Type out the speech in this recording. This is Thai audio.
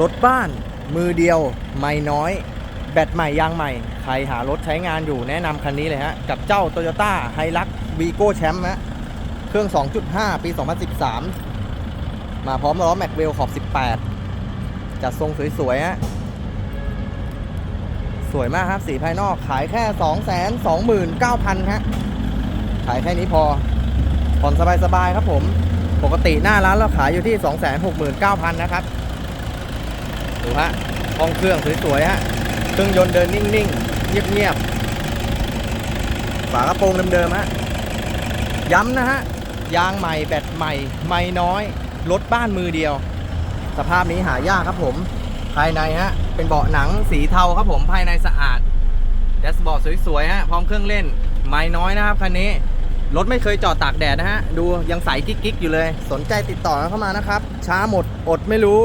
รถบ้านมือเดียวไม่น้อย แบตใหม่ยางใหม่ ใครหารถใช้งานอยู่แนะนำคันนี้เลยฮะ กับเจ้า Toyota h i l u x v i g o Champ ฮะเครื่อง 2.5 ปี 2013 มาพร้อมล้อแม็กเวลขอบ 18 จัดทรงสวยๆฮะสวยมากครับสีภายนอกขายแค่ 229,000ฮะขายแค่นี้พอผ่อนสบายๆครับผม ปกติหน้าร้านเราขายอยู่ที่ 269,000 นะครับ ดูฮะห้องเครื่องสวยๆฮะ เครื่องยนต์เดินนิ่งๆ เงียบๆ ฝากระโปรงเดิมๆฮะ ย้ำนะฮะ ยางใหม่แบตใหม่ ไม่น้อย รถบ้านมือเดียว สภาพนี้หายากครับผม ภายในฮะ เป็นเบาะหนังสีเทาครับผม ภายในสะอาดแดชบอร์ดสวยๆฮะ พร้อมเครื่องเล่น ไม่น้อยนะครับคันนี้ รถไม่เคยจอดตากแดดนะฮะ ดูยังใสกิ๊กๆอยู่เลย สนใจติดต่อเข้ามานะครับ ช้าหมด อดไม่รู้